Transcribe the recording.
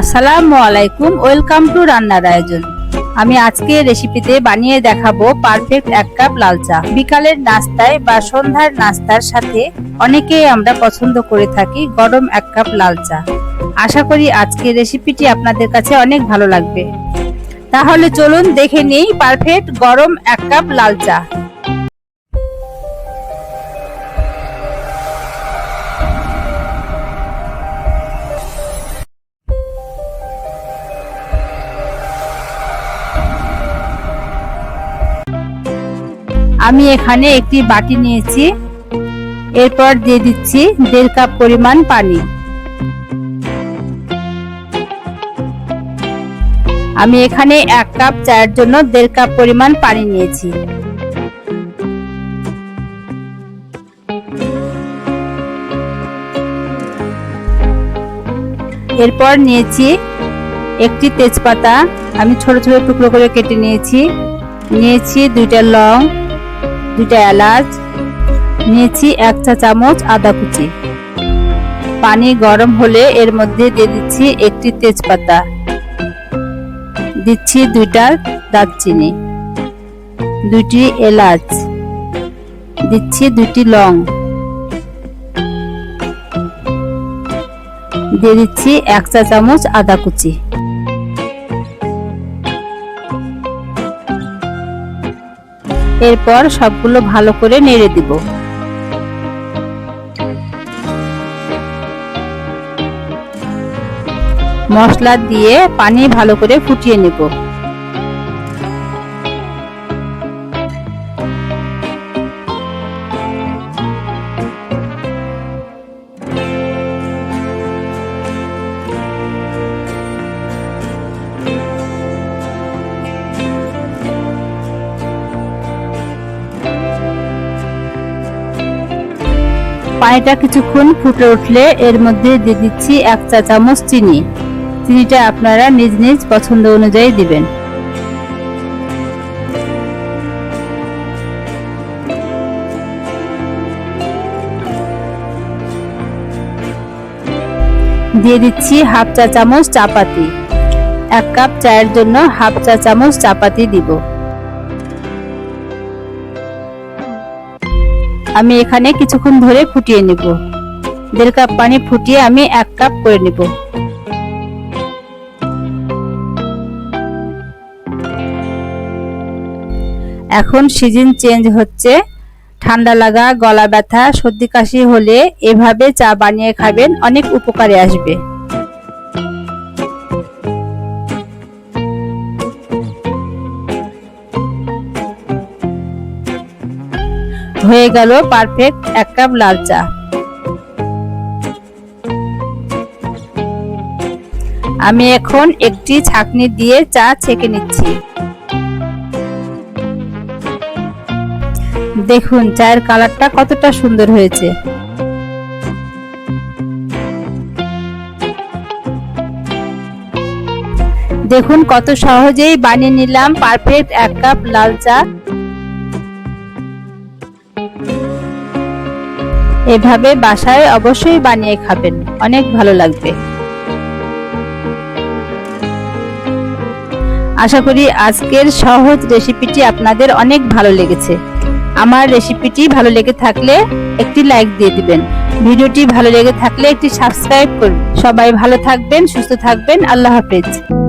আসসালামু আলাইকুম, welcome to রান্নার আয়োজন। আমি আজকে রেসিপিতে বানিয়ে দেখাবো পারফেক্ট এক কাপ লাল চা। বিকালের নাস্তায় বা সন্ধ্যার নাস্তার সাথে অনেকেই আমরা পছন্দ করে থাকি গরম এক কাপ লাল চা। আশা করি আজকে রেসিপিটি আপনাদের কাছে অনেক ভালো লাগবে। তাহলে চলুন দেখে নিই পারফেক্ট গরম এক কাপ লাল চা। আমি এখানে একটি বাটি নিয়েছি। এরপর দিয়ে দিচ্ছি দেড় কাপ পরিমাণ পানি। আমি এখানে এক কাপ চায়ের জন্য দেড় কাপ পরিমাণ পানি নিয়েছি। এরপর নিয়েছি একটি তেজপাতা। আমি ছোট ছোট টুকরো করে কেটে নিয়েছি। নিয়েছি দুইটা লং। দুইটা এলাচ, নিয়েছি এক চা চামচ আদা কুচি। পানি গরম হলে এর মধ্যে দিয়ে দিচ্ছি একটি তেজপাতা। দিচ্ছি দুইটা দারচিনি। দুটি এলাচ। দিচ্ছি দুটি লং। দিয়ে দিচ্ছি এক চা চামচ আদা কুচি। এরপর সবগুলো ভালো করে নেড়ে দিব। মশলা দিয়ে পানি ভালো করে ফুটিয়ে নেব। পানিটা কিছুক্ষণ ফুটে উঠলে এর মধ্যে দিয়ে দিচ্ছি এক চা চামচ চিনি। চিনিটা আপনারা নিজ নিজ পছন্দ অনুযায়ী দিবেন। দিয়ে দিচ্ছি হাফ চা চামচ চাপাতি। এক কাপ চায়ের জন্য হাফ চা চামচ চাপাতি দিব। আমি এখানে কিছুক্ষণ ধরে ফুটিয়ে নিব। দেড় কাপ পানি ফুটিয়ে আমি এক কাপ করে নিব। এখন সিজন চেঞ্জ হচ্ছে। ঠান্ডা লাগা, গলা ব্যথা, সর্দি কাশি হলে এভাবে চা বানিয়ে খাবেন, অনেক উপকারে আসবে। হয়ে গেল পারফেক্ট এক কাপ লাল চা। আমি এখন একটি ছাকনি দিয়ে চা ছেঁকে নিচ্ছি। দেখুন, চায়ের কালারটা কতটা সুন্দর হয়েছে। দেখুন, কত সহজেই বানিয়ে নিলাম পারফেক্ট এক কাপ লাল চা। এভাবে বাসায় অবশ্যই বানিয়ে খাবেন। অনেক ভালো লাগবে। আশা করি আজকের সহজ রেসিপিটি আপনাদের অনেক ভালো লেগেছে। আমার রেসিপিটি ভালো লেগে থাকলে একটি লাইক দিয়ে দিবেন। ভিডিওটি ভালো লেগে থাকলে একটি সাবস্ক্রাইব করুন। সবাই ভালো থাকবেন, সুস্থ থাকবেন। আল্লাহ হাফেজ।